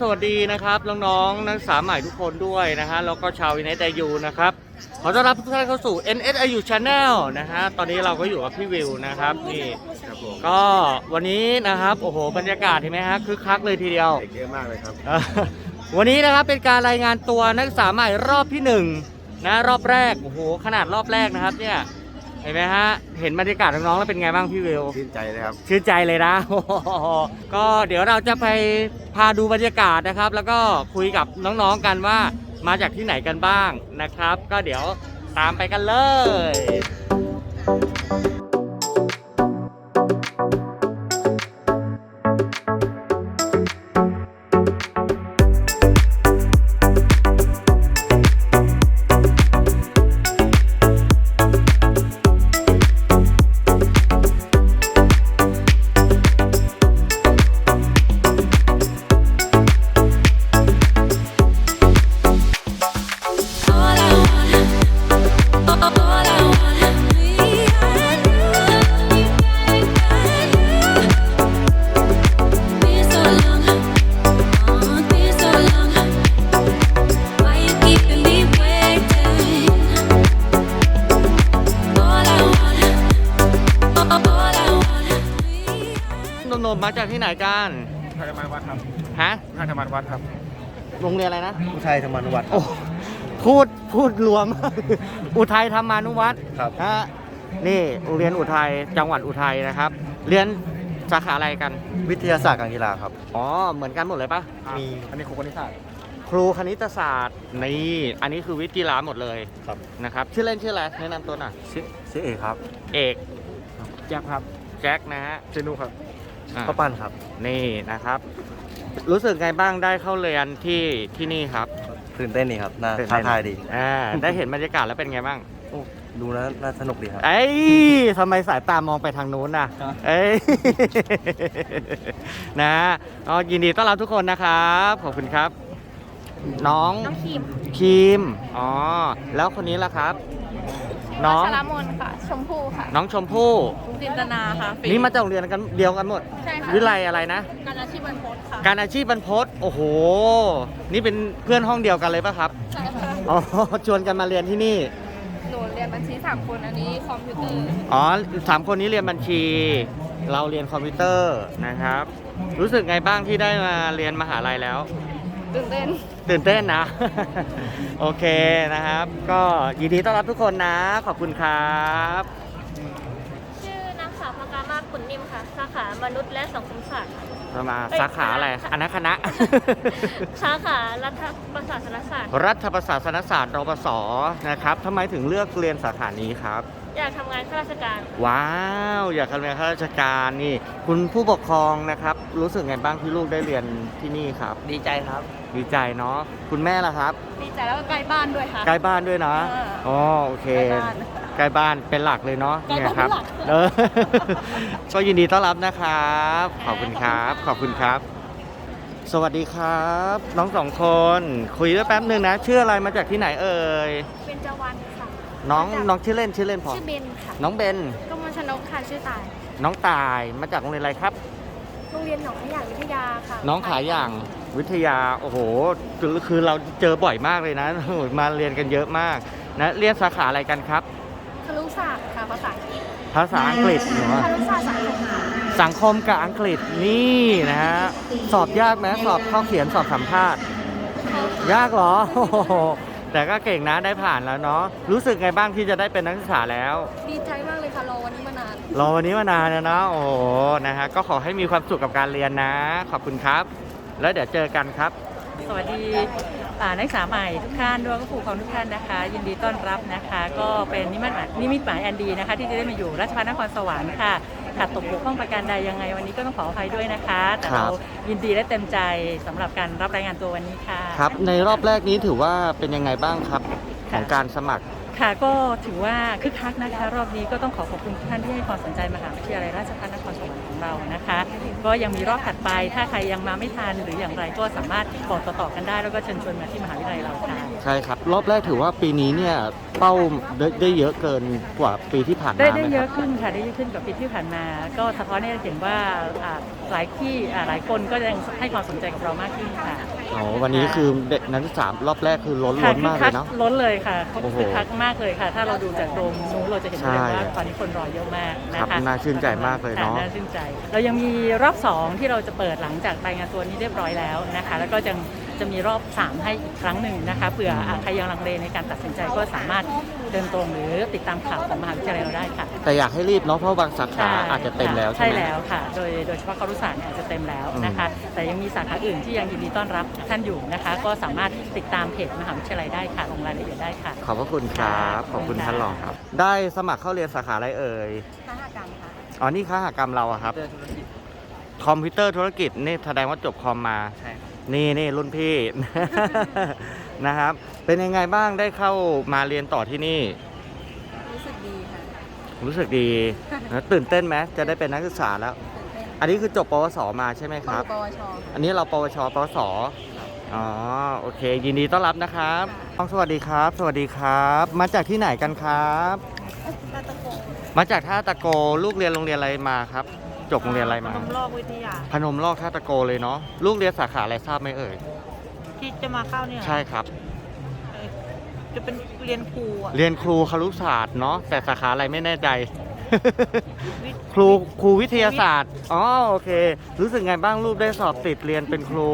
สวัสดีนะครับน้องๆนักศึกษาใหม่ทุกคนด้วยนะฮะแล้วก็ชาว NSIU นะครับขอต้อนรับทุกท่านเข้าสู่ NSIU Channel นะฮะตอนนี้เราก็อยู่กับพี่วิวนะครับนี่ก็วันนี้นะครับโอ้โหบรรยากาศเห็นไหมฮะคึกคักเลยทีเดียว เด็กเยอะมากเลยครับเอ่อวันนี้นะครับเป็นการรายงานตัวนักศึกษาใหม่รอบที่หนึ่งนะรอบแรกโอ้โหขนาดรอบแรกนะครับเนี่ย เห็นไหมฮะ เห็นบรรยากาศน้องๆแล้วเป็นไงบ้างพี่วิว ชื่นใจเลยครับ ชื่นใจเลยนะก็เดี๋ยวเราจะไปพาดูบรรยากาศนะครับ แล้วก็คุยกับน้องๆกันว่ามาจากที่ไหนกันบ้างนะครับ ก็เดี๋ยวตามไปกันเลย be. นนท์มาจากที่ไหนกันท่าธรรมวัดครับฮะท่าธรรมวัดครับโรงเรียนอะไรนะผู้ชายธรรมวัดโอ้พูดพูดรวม อุทัยธรรมานุวัฒน์ครับฮะนี่โรงเรียนอุทัยจังหวัดอุทัยนะครับ เรียนสาขาอะไรกัน วิทยาศาสตร์การกีฬาครับ อ๋อ เหมือนกันหมดเลยปะมีอันนี้ครูคณิตศาสตร์ครูคณิตศาสตร์นี่อันนี้คือวิทย์กีฬาหมดเลยครับนะครับชื่อเล่นชื่ออะไรแนะนำตัวหน่อยชื่อชื่อเอกครับ เอกแจ็คครับแจ็คนะฮะชื่อนุครับ อะป้าปั้นครับ นี่นะครับ รู้สึกไงบ้างได้เข้าเรียนที่ที่นี่ครับตื่นเต้นดีครับ น่าตื่นเต้ท้านทายดี อ่าได้เห็นบรรยากาศแล้วเป็นไงบ้าง โอ้ดูแล้วน่าสนุกดีครับ เอ้ยทำไมสายตามองไปทางนู้นน่ะ ครับ เอ้ย นะก็ยินดีต้อนรับทุกคนนะครับ ขอบคุณครับ น้องน้องคิม ครีม อ๋อ แล้วคนนี้ล่ะครับ น้องชลมนค่ะ ชมพู่ค่ะน้องชมพู่ จินตนาค่ะนี่มาจากโรงเรียนกันเดียวกันหมด ใช่ค่ะวิไลอะไรนะ การอาชีพบรรพตค่ะการอาชีพบรรพตโอ้โห นี่เป็นเพื่อนห้องเดียวกันเลยปะครับ ใช่ค่ะอ๋อ ชวนกันมาเรียนที่นี่ หนูเรียนบัญชีสามคนอันนี้คอมพิวเตอร์อ๋อสามคนนี้เรียนบัญชี เราเรียนคอมพิวเตอร์นะครับ รู้สึกไงบ้างที่ได้มาเรียนมหาลัยแล้ว ตื่นเต้น ตื่นเต้นนะ โอเคนะครับ ก็ยินดีต้อนรับทุกคนนะ ขอบคุณครับ ชื่อนางสาวพกามาขุนนิ่มค่ะ สาขามนุษย์และสังคมศาสตร์ค่ะเรามาเอ้ยสาขาอะไรคณะ อันนั้นคณะ สาขารัฐประศาสนศาสตร์ รัฐประศาสนศาสตร์รปศนะครับทำไมถึงเลือกเรียนสาขานี้ครับ อยากทำงานข้าราชการ ว้าว อยากทำงานข้าราชการนี่ คุณผู้ปกครองนะครับ รู้สึกไงบ้างที่ลูกได้เรียนที่นี่ครับ ดีใจครับ ดีใจเนาะคุณแม่ล่ะครับ ดีใจแล้วก็ใกล้บ้านด้วยค่ะ ใกล้บ้านด้วยนะอ่าอ๋อโอเค ใกล้บ้านใกล้บ้านเป็นหลักเลยเนาะใกล้เนี่ยบ้านครับเป็นหลัก เออก็ยินดีต้อนรับนะครับ ขอบคุณครับ ขอบคุณครับ สวัสดีครับ น้องสองคน คุยด้วยแป๊บหนึ่งนะชื่ออะไรมาจากที่ไหนเอ่ยเป็นจวันค่ะ น้องมาจากน้องชื่อเล่นชื่อเล่นพอ ชื่อเบนค่ะน้องเบน กมลชนกค่ะชื่อตายน้องตายมาจากโรงเรียนอะไรครับ โรงเรียนหนองขยางวิทยาค่ะน้องขายอย่างวิทยา โอ้โห คือคือเราเจอบ่อยมากเลยนะโอ้โหมาเรียนกันเยอะมากนะเรียนสาขาอะไรกันครับ ครุศาสตร์ค่ะภาษาอังกฤษภาษาอังกฤษเหรอครุศาสตร์สังคมค่ะสังคมกับอังกฤษนี่นะฮะสอบยากไหมสอบข้อเขียนสอบสัมภาษณ์ ยากเหรอโอ้โห แต่ก็เก่งนะได้ผ่านแล้วเนาะรู้สึกไงบ้างที่จะได้เป็นนักศึกษาแล้ว ดีใจมากเลยค่ะรอวันนี้มานาน รอวันนี้มานานแล้วนะโอ้โหนะฮะก็ขอให้มีความสุขกับการเรียนนะ ขอบคุณครับ แล้วเดี๋ยวเจอกันครับ สวัสดีอ่านักศึกษาใหม่ทุกท่านด้วยก็ครูของทุกท่านนะคะ ยินดีต้อนรับนะคะ ก็เป็นนิมิตหมายนิมิตหมายอันดีนะคะ ที่จะได้มาอยู่ราชภัฏนครสวรรค์ค่ะ ขาดตกบกพร่องประการใดยังไง วันนี้ก็ต้องขออภัยด้วยนะคะ แต่เรายินดีและเต็มใจสำหรับการรับรายงานตัววันนี้ค่ะ ครับ ในรอบแรกนี้ถือว่าเป็นยังไงบ้างครับ ของการสมัคร ค่ะก็ถือว่าคึกคักนะคะ รอบนี้ก็ต้องขอขอบคุณทุกท่านที่ให้ความสนใจมหาวิทยาลัยราชภัฏนครสวรรค์ของเรานะคะ ก็ยังมีรอบถัดไปถ้าใครยังมาไม่ทันหรืออย่างไรก็สามารถบอกต่อๆกันได้ แล้วก็เชิญชวนมาที่มหาวิทยาลัยเราค่ะใช่ครับ รอบแรกถือว่าปีนี้เนี่ยเป้าได้ได้เยอะเกินกว่าปีที่ผ่านมาได้ไหมได้คเยรัอะบ ขึ้นค่ะได้เยอะขึ้นกว่าปีที่ผ่านมา ก็สะท้อนให้เห็นว่าอ่า หลายที่อ่าหลายคนก็ยังให้ความสนใจกับเรามากขึ้นค่ะโอ้วันนี้คือเด็กนักศึกษารอบแรกคือล้นค่ะล้นมากเลยเนาะคึล้นเลยค่ะโอ้โหคึกคักมากเลยค่ะ ถ้าเราดูจากโดมนู้นเราจะเห็นเลยใช่ว่าตอนนี้คนรอเยอะมากนะครัคะบน่าชื่นใจมากเลยเนอะค่น่าชื่นใจ เรายังมีรอบ 2 ที่เราจะเปิดหลังจากรายงานตัวนี้เรียบร้อยแล้วนะคะ แล้วก็จะ จะมีรอบ 3 ให้อีกครั้งหนึ่งนะคะเผื่ออะใครยังลังเลในการตัดสินใจก็สามารถเดินตรงหรือติดตามข่าวของมหาวิทยาลัยเราได้ค่ะ แต่อยากให้รีบเนาะเพราะบางสาขาอาจจะเต็มแล้วใช่ใช่ไหมแล้วค่ะ โดยโดยเฉพาะครุศาสตร์เนี่ยอาจจะเต็มแล้วนะคะ แต่ยังมีสาขาอื่นที่ยังยินดีต้อนรับท่านอยู่นะคะ ก็สามารถติดตามเพจมหาวิทยาลัยได้ค่ะลงรายละเอียดได้ค่ะ ขอบพระคุณครับขอบคุณท่านรองครับ ได้สมัครเข้าเรียนสาขาอะไรเอ่ยค้ากรรมค่ะอ๋อนี่ค้าหกรรมเราอะครับ คอมพิวเตอร์ธุรกิจนี่แสดงว่าจบคอมมาใช่ครับ นี่นี่รุ่นพี่ นะครับ เป็นยังไงบ้างได้เข้ามาเรียนต่อที่นี่ รู้สึกดีค่ะรู้สึกดีนะตื่นเต้นไหมจะได้เป็นนักศึกษาแล้ว ตื่นเต้นอันนี้คือจบปวสมาใช่ไหมครับ ปวชอันนี้เราปวชปวสอ๋อโอเค ยินดีต้อนรับนะครับน้องสวัสดีครับ สวัสดีครับ มาจากที่ไหนกันครับ ตาตะโกมาจากท่าตะโกลูกเรียนโรงเรียนอะไรมาครับ จบโรงเรียนอะไรมา พนมโลกวิทยา พนมลอกท่าตะโกเลยเนาะ ลูกเรียนสาขาอะไรทราบไหมเอ่ย ที่จะมาเข้าเนี่ยใช่ครับ เอ่อจะเป็นเรียนครูอะเรียนครูครุศาสตร์เนาะ แต่สาขาอะไรไม่แน่ใจ วิทครูครูวิทยาศาสตร์ อ๋อโอเค รู้สึกไงบ้างลูกได้สอบติดเรียนเป็นครู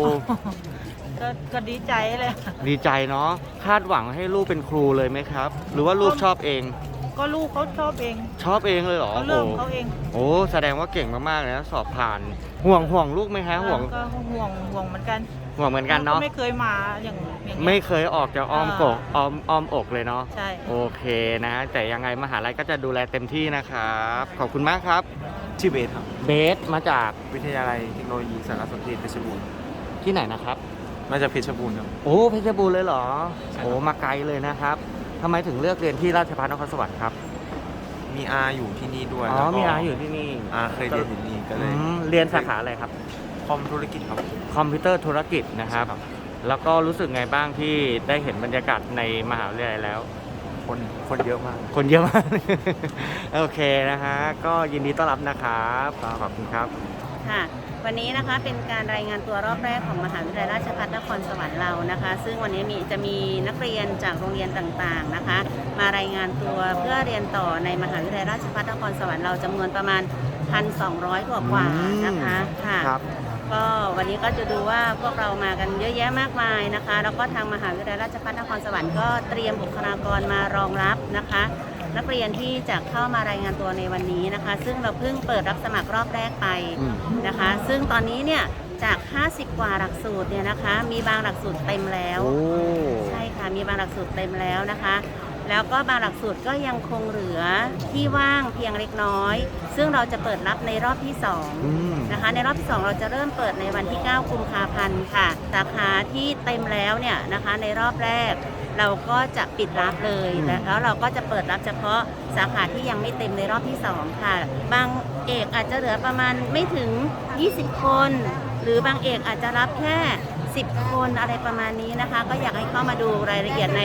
ก็ก็ดีใจเลย ดีใจเนาะ คาดหวังให้ลูกเป็นครูเลยไหมครับ หรือว่าลูกชอบเอง ก็ลูกเขาชอบเองชอบเองเลยเหรอเขาโอ้เริ่มโหเขาเองโอ้แสดงว่าเก่งมากๆเลยนะสอบผ่านห่วงห่วงลูกไหมฮะห่วงก็ห่วงห่วงเหมือนกันห่วงเหมือนกันเนาะไม่เคยมาอย่างอย่างเงี้ยไม่เคยออกจากอ้อมอ่ากกอ้อมอ้อมอกเลยเนาะใช่โอเคนะ แต่ยังไงมหาลัยก็จะดูแลเต็มที่นะครับ ขอบคุณมากครับชื่อเบสครับเบสมาจากวิทยาลัยเทคโนโลยีสารสนเทศเพชรบูรณ์ที่ไหนนะครับ มาจากเพชรบูรณ์ครับโอ้เพชรบูรณ์เลยเหรอใช่ครับโอ้มาไกลเลยนะครับ ทำไมถึงเลือกเรียนที่ราชภัฏนครสวรรค์ครับ มีอาอยู่ที่นี่ด้วยอ๋อ แล้วก็มีอาอยู่ที่นี่อาเคยเรียนอยู่นี่ก็เลยอืมเรียนสาขาอะไรครับ คอมธุรกิจครับ คอมพิวเตอร์ธุรกิจนะครับครับแล้วก็รู้สึกไงบ้างที่ได้เห็นบรรยากาศในมหาวิทยาลัยแล้ว คนคนเยอะมาก คนเยอะมาก โอเคนะฮะ ก็ยินดีต้อนรับนะครับ ขอบคุณครับ ค่ะ วันนี้นะคะเป็นการรายงานตัวรอบแรกของมหาวิทยาลัยราชภัฏนครสวรรค์เรานะคะ ซึ่งวันนี้มีจะมีนักเรียนจากโรงเรียนต่างๆนะคะ มารายงานตัวเพื่อเรียนต่อในมหาวิทยาลัยราชภัฏนครสวรรค์เราจำนวนประมาณ 1,200 กว่ากว่าๆนะคะค่ะครับ ก็วันนี้ก็จะดูว่าพวกเรามากันเยอะแยะมากมายนะคะ แล้วก็ทางมหาวิทยาลัยราชภัฏนครสวรรค์ก็เตรียมบุคลากรมารองรับนะคะ นักเรียนที่จะเข้ามารายงานตัวในวันนี้นะคะ ซึ่งเราเพิ่งเปิดรับสมัครรอบแรกไปอืมนะคะ ซึ่งตอนนี้เนี่ยจาก 50 กว่าหลักสูตรเนี่ยนะคะ มีบางหลักสูตรเต็มแล้วโอ้ใช่ค่ะมีบางหลักสูตรเต็มแล้วนะคะ แล้วก็บางหลักสูตรก็ยังคงเหลือที่ว่างเพียงเล็กน้อย ซึ่งเราจะเปิดรับในรอบที่สองอืมนะคะ ในรอบที่ 2 เราจะเริ่มเปิดในวันที่ 9 กุมภาพันธ์ค่ะ สาขาที่เต็มแล้วเนี่ยนะคะในรอบแรก เราก็จะปิดรับเลยอืมและแล้วเราก็จะเปิดรับเฉพาะสาขาที่ยังไม่เต็มในรอบที่ 2 ค่ะ บางเอกอาจจะเหลือประมาณไม่ถึง 20 คน หรือบางเอกอาจจะรับแค่ 10 คนอะไรประมาณนี้นะคะ ก็อยากให้เข้ามาดูรายละเอียดใน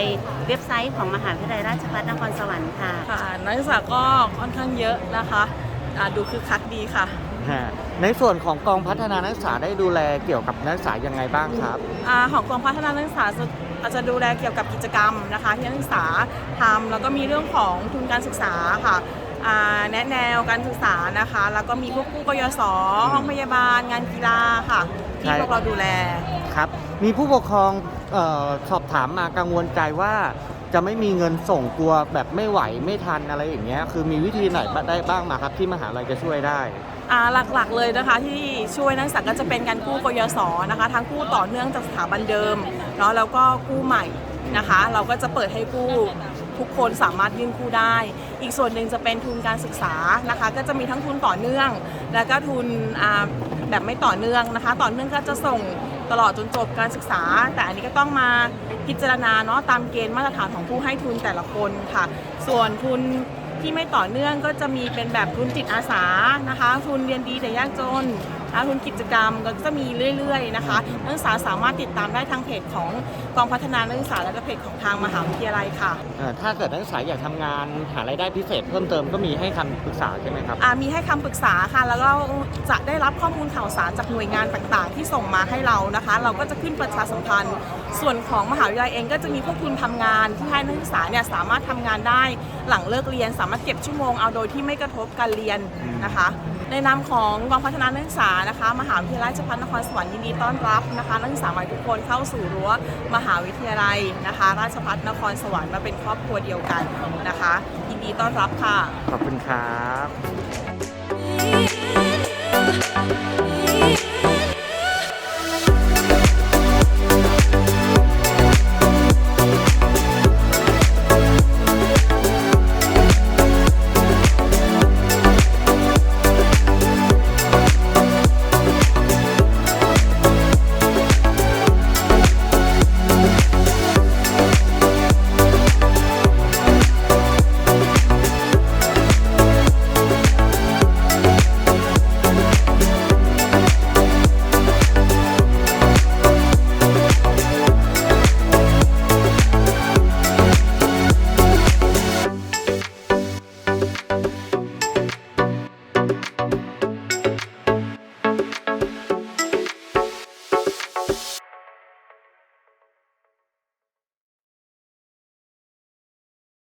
เว็บไซต์ของมหาวิทยาลัยราชภัฏนครสวรรค์ค่ะค่ะนักศึกษาก็ค่อนข้างเยอะนะคะอ่าดูคึกคักดีค่ะฮะในส่วนของกองพัฒนานักศึกษาได้ดูแลเกี่ยวกับนักศึกษายังไงบ้างครับอาของกองพัฒนานักศึกษา จะอาจจะดูแลเกี่ยวกับกิจกรรมนะคะที่นักศึกษาทำแล้วก็มีเรื่องของทุนการศึกษาค่ะอ่าแนะแนวการศึกษานะคะ แล้วก็มีพวกกู้กยศห้องพยาบาล งานกีฬาค่ะที่ใช่พวกเราดูแลครับมีผู้ปกครองเออสอบถามมากังวลใจว่าจะไม่มีเงินส่งกลัวแบบไม่ไหวไม่ทันอะไรอย่างเงี้ยคือมีวิธีไหนได้บ้างมาครับที่มหาลัยจะช่วยได้อ่า หลักๆเลยนะคะที่ช่วยนักศึกษาก็จะเป็นการกู้กยศนะคะทั้งกู้ต่อเนื่องจากสถาบันเดิมเนาะแล้วก็กู้ใหม่นะคะ เราก็จะเปิดให้กู้ทุกคนสามารถยื่นกู้ได้ อีกส่วนหนึ่งจะเป็นทุนการศึกษานะคะ ก็จะมีทั้งทุนต่อเนื่อง แล้วก็ทุนแบบไม่ต่อเนื่องนะคะ ต่อเนื่องก็จะส่งตลอดจนจบการศึกษา แต่อันนี้ก็ต้องมาพิจารณาเนาะตามเกณฑ์มาตรฐานของผู้ให้ทุนแต่ละคนค่ะ ส่วนทุน ที่ไม่ต่อเนื่องก็จะมีเป็นแบบทุนจิตอาสานะคะ ทุนเรียนดีแต่ยากจน นะคะทุนกิจกรรมก็จะมีเรื่อยๆนะคะนักศึกษาสามารถติดตามได้ทางเพจของกองพัฒนานักศึกษาและก็เพจของทางมหาวิทยาลัยค่ะเอ่อถ้าเกิดนักศึกษาอยากทำงานหารายได้พิเศษเพิ่มเติมก็มีให้คำปรึกษาใช่ไหมครับอ่ามีให้คำปรึกษาค่ะ แล้วก็จะได้รับข้อมูลข่าวสารจากหน่วยงานต่างๆ ที่ส่งมาให้เรานะคะ เราก็จะขึ้นประชาสัมพันธ์ ส่วนของมหาวิทยาลัยเองก็จะมีพวกทุนทำงานที่ให้นักศึกษาเนี่ยสามารถทำงานได้หลังเลิกเรียน สามารถเก็บชั่วโมงเอาโดยที่ไม่กระทบการเรียนนะคะ ในนามของกองพัฒนานักศึกษานะคะ มหาวิทยาลัยราชภัฏนครสวรรค์ยินดีต้อนรับนะคะนักศึกษาใหม่ทุกคนเข้าสู่รั้วมหาวิทยาลัยนะคะ ราชภัฏนครสวรรค์มาเป็นครอบครัวเดียวกันนะคะ ยินดีต้อนรับค่ะ ขอบคุณครับ